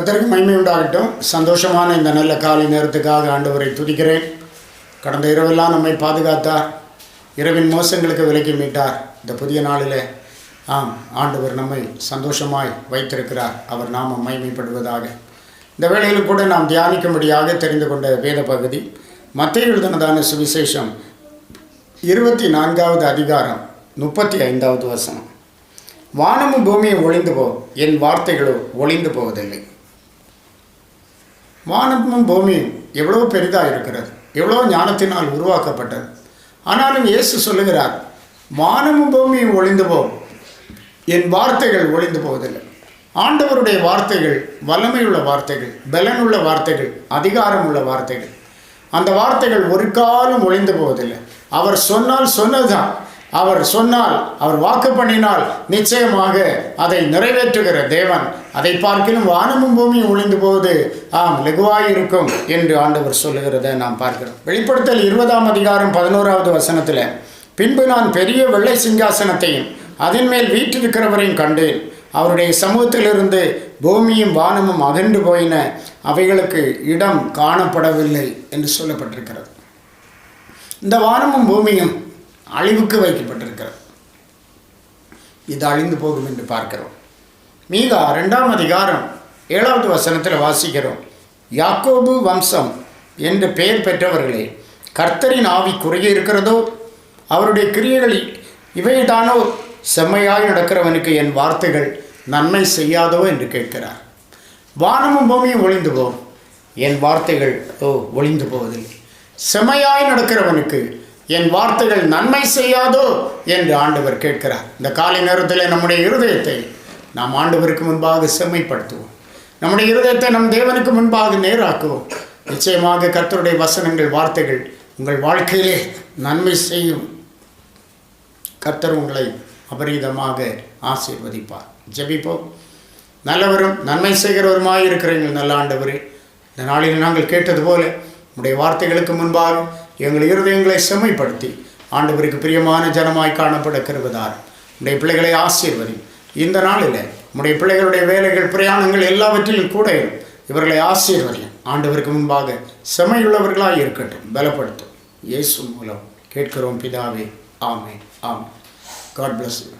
கத்தருக்கு மகிமை உண்டாகட்டும். சந்தோஷமான இந்த நல்ல காலை நேரத்துக்காக ஆண்டவரை துதிக்கிறேன். கடந்த இரவெல்லாம் நம்மை பாதுகாத்தார். இரவின் மோசங்களுக்கு விலக்கி மீட்டார். இந்த புதிய நாளில் ஆம் ஆண்டவர் நம்மை சந்தோஷமாய் வைத்திருக்கிறார். அவர் நாம் மகிமைப்படுவதாக. இந்த வேளையில் கூட நாம் தியானிக்கும்படியாக தெரிந்து கொண்ட வேத பகுதி மத்திய எழுதினதான சுவிசேஷம் இருபத்தி நான்காவது அதிகாரம் முப்பத்தி ஐந்தாவது வசனம். வானமும் பூமியும் ஒளிந்து போ என் வார்த்தைகளோ ஒளிந்து போவதில்லை. வானமும் பூமியும் எவ்வளோ பெரிதாக இருக்கிறது எவ்வளோ ஞானத்தினால் உருவாக்கப்பட்டது. ஆனாலும் இயேசு சொல்லுகிறார் வானமும் பூமியும் ஒளிந்து போ என் வார்த்தைகள் ஒளிந்து போவதில்லை. ஆண்டவருடைய வார்த்தைகள் வல்லமையுள்ள வார்த்தைகள் பலனுள்ள வார்த்தைகள் அதிகாரமுள்ள வார்த்தைகள் அந்த வார்த்தைகள் ஒரு காலம் ஒளிந்து போவதில்லை. அவர் சொன்னால் சொன்னதுதான். அவர் சொன்னால் அவர் வாக்கு பண்ணினால் நிச்சயமாக அதை நிறைவேற்றுகிற தேவன். அதை பார்க்கிலும் வானமும் பூமியும் ஒளிந்து போவது ஆம் லெகுவாயிருக்கும் என்று ஆண்டவர் சொல்லுகிறத நாம் பார்க்கிறோம். வெளிப்படுத்தல் இருபதாம் அதிகாரம் பதினோராவது வசனத்தில் பின்பு நான் பெரிய வெள்ளை சிங்காசனத்தையும் அதன் மேல் வீற்றிருக்கிறவரையும் கண்டேன். அவருடைய சமூகத்திலிருந்து பூமியும் வானமும் அகன்று போயின. அவைகளுக்கு இடம் காணப்படவில்லை என்று சொல்லப்பட்டிருக்கிறது. இந்த வானமும் பூமியும் அழிவுக்கு வைக்கப்பட்டிருக்கிறது. இது அழிந்து போகும் என்று பார்க்கிறோம். மீகா ரெண்டாம் அதிகாரம் ஏழாவது வசனத்தில் வாசிக்கிறோம். யாக்கோபு வம்சம் என்று பெயர் பெற்றவர்களே கர்த்தரின் ஆவி குறைய இருக்கிறதோ? அவருடைய கிரியைகளில் இவைதானோ? செம்மையாய் நடக்கிறவனுக்கு என் வார்த்தைகள் நன்மை செய்யாதோ என்று கேட்கிறார். வானமும் பூமியும் ஒளிந்து போகும் என் வார்த்தைகள் ஓ ஒளிந்து போவதில்லை. செம்மையாய் நடக்கிறவனுக்கு என் வார்த்தைகள் நன்மை செய்யாதோ என்று ஆண்டவர் கேட்கிறார். இந்த காலை நேரத்தில் நம்முடைய இருதயத்தை நாம் ஆண்டவருக்கு முன்பாக செம்மைப்படுத்துவோம். நம்முடைய இருதயத்தை நம் தேவனுக்கு முன்பாக நேராக்குவோம். நிச்சயமாக கர்த்தருடைய வசனங்கள் வார்த்தைகள் உங்கள் வாழ்க்கையிலே நன்மை செய்யும். கர்த்தர் உங்களை அபரீதமாக ஆசீர்வதிப்பார். ஜபிப்போம். நல்லவரும் நன்மை செய்கிறவருமாய் இருக்கிறீங்கள் நல்ல ஆண்டவரே. இந்த நாளில் நாங்கள் கேட்டது போல உடைய வார்த்தைகளுக்கு முன்பாக எங்கள் இருதயங்களை செம்மைப்படுத்தி ஆண்டவருக்கு பிரியமான ஜனமாய் காணப்பட கருவதார் உடைய பிள்ளைகளை ஆசீர்வதி இந்த நாளில் உடைய பிள்ளைகளுடைய வேலைகள் பிரயாணங்கள் எல்லாவற்றிலும் கூட இவர்களை ஆசீர்வதி ஆண்டவருக்கு முன்பாக செமையுள்ளவர்களாக இருக்கட்டும். பலப்படுத்தும். இயேசு மூலம் கேட்கிறோம் பிதாவே. ஆமே ஆமே காட் பிளஸ் யூ